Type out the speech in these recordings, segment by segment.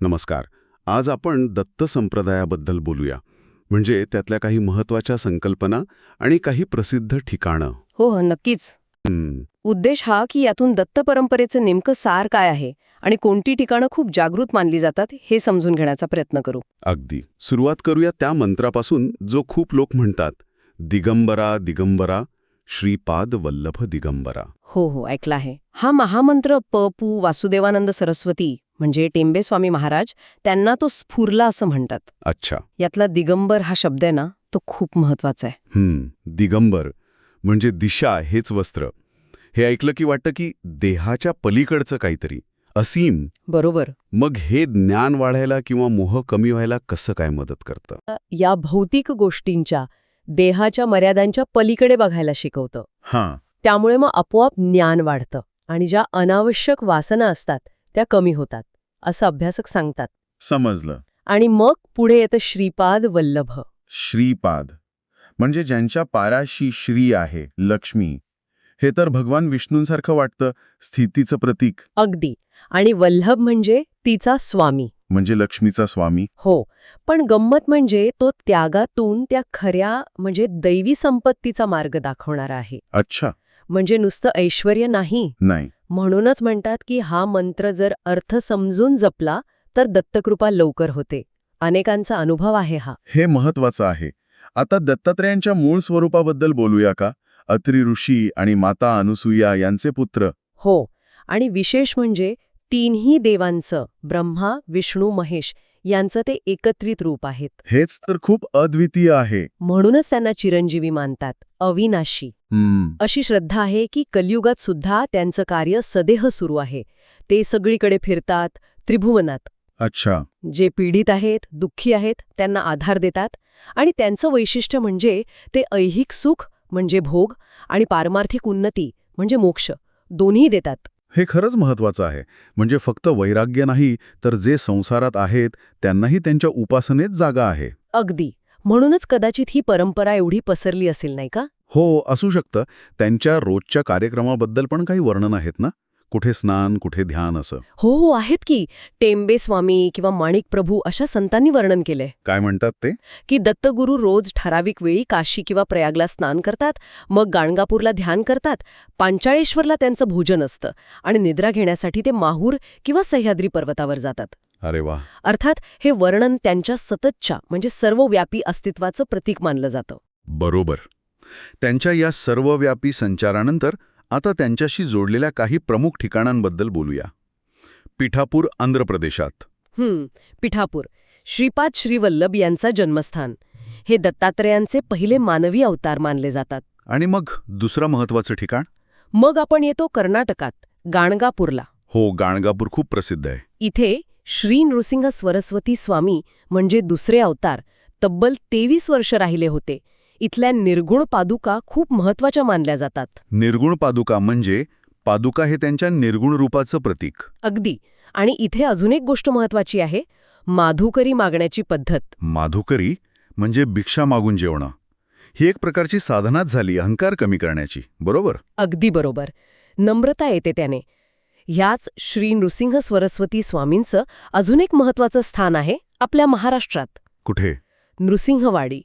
नमस्कार. आज आपण दत्त संप्रदायाबद्दल बोलूया. म्हणजे त्यातल्या काही महत्त्वाच्या संकल्पना आणि काही प्रसिद्ध ठिकाणं. हो हो नक्कीच. उद्देश हा की यातून दत्त परंपरेचं नेमकं सार काय आहे आणि कोणती ठिकाणं खूप जागृत मानली जातात हे समजून घेण्याचा प्रयत्न करू. अगदी. सुरुवात करूया त्या मंत्रापासून जो खूप लोक म्हणतात. दिगंबरा दिगंबरा श्रीपाद वल्लभ दिगंबरा. हो हो ऐकला आहे. हा महामंत्र प पू वासुदेवानंद सरस्वती म्हणजे टेंबे स्वामी महाराज त्यांना तो स्फुरला असं म्हणतात. अच्छा. यातला दिगंबर हा शब्द आहे ना तो खूप महत्त्वाचा आहे. हं, दिगंबर म्हणजे दिशा हेच वस्त्र. हे ऐकलं की वाटतं की देहाच्या पलीकडचं काहीतरी असीम. बरोबर. मग हे ज्ञान वाढायला किंवा मोह कमी व्हायला कसं काय मदत करतं? या भौतिक गोष्टींच्या देहाच्या मर्यादांच्या पलीकडे बघायला शिकवतं. हां. त्यामुळे मग आपोआप ज्ञान वाढतं आणि ज्या अनावश्यक वासना असतात त्या कमी होतात. असं अभ्यासक सांगतात. समजलं. आणि मग पुढे येतं श्रीपाद वल्लभ. श्रीपाद. म्हणजे ज्यांच्या पाराशी श्री आहे लक्ष्मी. हे तर भगवान विष्णूंसारखं वाटतं स्थितीचं प्रतीक. अगदी. आणि वल्लभ म्हणजे तिचा स्वामी. म्हणजे लक्ष्मीचा स्वामी? हो. पण गंमत म्हणजे तो त्यागातून त्या खऱ्या म्हणजे दैवी संपत्तीचा मार्ग दाखवणारा आहे. अच्छा. म्हणजे नुसतं ऐश्वर नाही. नाही. म्हणूनच म्हणतात की हा मंत्र जर अर्थ समजून जपला तर दत्तकृपा लवकर होते. अनेकांचा अनुभव आहे हा. हे महत्वाचं आहे. आता दत्तात्रेयांच्या मूळ स्वरूपाबद्दल बोलूया का? अत्रि ऋषी आणि माता अनुसूया यांचे पुत्र. हो. आणि विशेष म्हणजे तीनही देवांचं ब्रह्मा विष्णू महेश यांचं ते एकत्रित रूप आहेत. हेच तर खूप अद्वितीय आहे. म्हणूनच त्यांना चिरंजीवी मानतात. अविनाशी. अशी श्रद्धा आहे की कलियुगात सुद्धा त्यांचं कार्य सदेह सुरू आहे. ते सगळीकडे फिरतात त्रिभुवनात. अच्छा. जे पीडित आहेत दुःखी आहेत त्यांना आधार देतात आणि त्यांचं वैशिष्ट्य म्हणजे ते ऐहिक सुख म्हणजे भोग आणि पारमार्थिक उन्नती म्हणजे मोक्ष दोन्ही देतात. हे खरंच महत्वाचं आहे. म्हणजे फक्त वैराग्य नाही तर जे संसारात आहेत त्यांनाही त्यांच्या उपासनेत जागा आहे. अगदी. म्हणूनच कदाचित ही परंपरा एवढी पसरली असेल नाही का? हो असू शकतं. त्यांच्या रोजच्या कार्यक्रमाबद्दल पण काही वर्णन आहेत ना? कुठे स्नान कुठे ध्यान असं? हो हो आहेत की. टेंबे स्वामी किंवा माणिक प्रभू अशा संतांनी वर्णन केलंय. काय म्हणतात ते? की दत्तगुरू रोज ठराविक वेळी काशी किंवा प्रयागला स्नान करतात मग गाणगापूरला ध्यान करतात पांचाळेश्वरला त्यांचं भोजन असतं आणि निद्रा घेण्यासाठी ते माहूर किंवा सह्याद्री पर्वतावर जातात. अरे वा. अर्थात हे वर्णन त्यांच्या सततच्या म्हणजे सर्वव्यापी अस्तित्वाचं प्रतीक मानलं जातं. बरोबर. त्यांच्या या सर्वव्यापी संचारानंतर आता त्यांच्याशी जोडलेल्या काही प्रमुख ठिकाणांबद्दल बोलूया. पिठापूर आंध्र प्रदेशात. हम्म पिठापूर. श्रीपाद श्रीवल्लभ यांचा जन्मस्थान. हे दत्तात्रेयांचे पहिले मानवी अवतार मानले जातात. आणि मग दुसरं महत्वाचं ठिकाण? मग आपण येतो कर्नाटकात गाणगापूरला. हो गाणगापूर खूप प्रसिद्ध आहे. इथे श्री नृसिंह स्वरस्वती स्वामी म्हणजे दुसरे अवतार तब्बल तेवीस वर्ष राहिले होते. इथल्या निर्गुण पादुका खूप महत्त्वाच्या मानल्या जातात. निर्गुण पादुका म्हणजे पादुका हे त्यांच्या निर्गुण रूपाचं प्रतीक. अगदी. आणि इथे अजून एक गोष्ट महत्वाची आहे माधुकरी मागण्याची पद्धत. माधुकरी म्हणजे भिक्षा मागून जेवणं. ही एक प्रकारची साधनाच झाली अहंकार कमी करण्याची. बरोबर? अगदी बरोबर. नम्रता येते त्याने. ह्याच श्री नृसिंह स्वरस्वती स्वामींचं अजून एक महत्वाचं स्थान आहे आपल्या महाराष्ट्रात. कुठे? नृसिंहवाडी.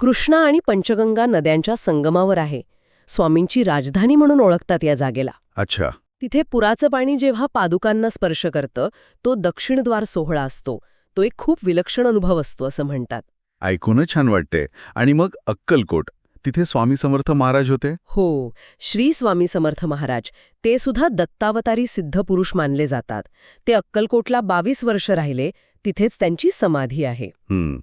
कृष्णा आणि पंचगंगा नद्यांच्या संगमावर आहे. स्वामींची राजधानी म्हणून ओळखतात या जागेला. अच्छा. तिथे पुराचं पाणी जेव्हा पादुकांना स्पर्श करतं तो दक्षिणद्वार सोहळा असतो. तो एक खूप विलक्षण अनुभव असतो असं म्हणतात. ऐकूनच छान वाटते. आणि मग अक्कलकोट. तिथे स्वामी समर्थ महाराज होते? हो. श्री स्वामी समर्थ महाराज. ते सुद्धा दत्तावतारी सिद्ध पुरुष मानले जातात. ते अक्कलकोटला बावीस वर्ष राहिले. तिथेच त्यांची समाधी आहे. हम्म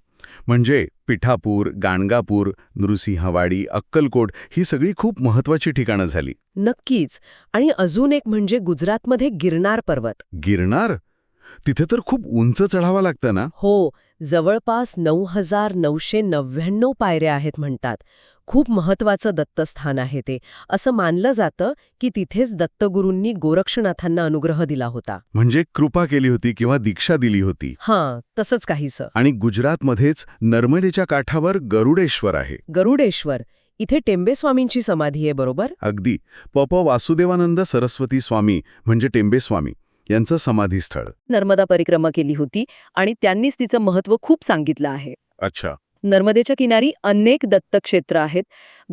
म्हणजे पिठापूर गाणगापूर नृसिंहवाडी अक्कलकोट ही सगळी खूप महत्वाची ठिकाणं झाली. नक्कीच. आणि अजून एक म्हणजे गुजरातमध्ये गिरनार पर्वत. गिरणार तिथे तर खूप उंच चढावं लागतं ना? हो जवळपास नऊ हजार नऊशे नव्याण्णव पायऱ्या आहेत म्हणतात. खूप महत्वाचं दत्तस्थान आहे ते. असं मानलं जातं की तिथेच दत्तगुरूंनी गोरक्षनाथांना अनुग्रह दिला होता. म्हणजे कृपा केली होती किंवा दीक्षा दिली होती. हां तसंच काहीसं. आणि गुजरातमध्येच नर्मदेच्या काठावर गरुडेश्वर आहे. गरुडेश्वर. इथे टेंबेस्वामींची समाधी आहे बरोबर? अगदी. पप वासुदेवानंद सरस्वती स्वामी म्हणजे टेंबे स्वामी. यांचं समाधीस्थळ. नर्मदा परिक्रमा केली होती आणि त्यांनीच तिचं महत्त्व खूप सांगितलं आहे. अच्छा. नर्मदेच्या किनारी अनेक दत्तक्षेत्र आहेत.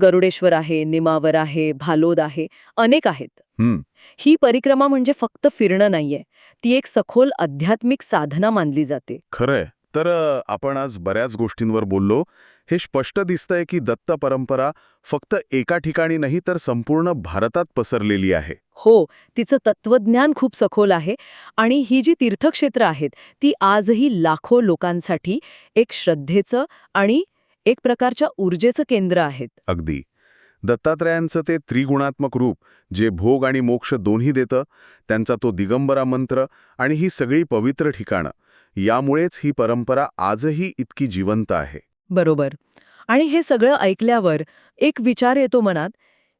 गरुडेश्वर आहे निमावर आहे भालोद आहे अनेक आहेत. हं, ही परिक्रमा म्हणजे फक्त फिरणं नाहीये. ती एक सखोल आध्यात्मिक साधना मानली जाते. खरंय. तर आपण आज बऱ्याच गोष्टींवर बोललो. हे स्पष्ट दिसतंय की दत्त परंपरा फक्त एका ठिकाणी नाही तर संपूर्ण भारतात पसरलेली आहे. हो तिचं तत्वज्ञान खूप सखोल आहे आणि ही जी तीर्थक्षेत्र आहेत ती आजही लाखो लोकांसाठी एक श्रद्धेचं आणि एक प्रकारच्या ऊर्जेचं केंद्र आहेत. अगदी. दत्तात्रयांचं ते त्रिगुणात्मक रूप जे भोग आणि मोक्ष दोन्ही देतं त्यांचा तो दिगंबरा मंत्र आणि ही सगळी पवित्र ठिकाणं. यामुळेच ही परंपरा आजही इतकी जिवंत आहे. बरोबर. आणि हे सगळं ऐकल्यावर एक विचार येतो मनात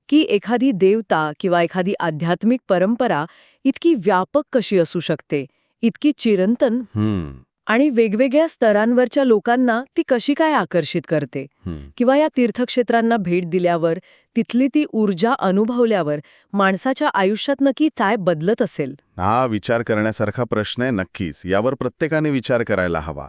की एखादी देवता किंवा एखादी आध्यात्मिक परंपरा इतकी व्यापक कशी असू शकते? इतकी चिरंतन? हम्म. आणि वेगवेगळ्या स्तरांवरच्या लोकांना ती कशी काय आकर्षित करते? किंवा या तीर्थक्षेत्रांना भेट दिल्यावर तिथली ती ऊर्जा अनुभवल्यावर माणसाच्या आयुष्यात नक्की काय बदलत असेल? हा विचार करण्यासारखा प्रश्न आहे नक्कीच. यावर प्रत्येकाने विचार करायला हवा.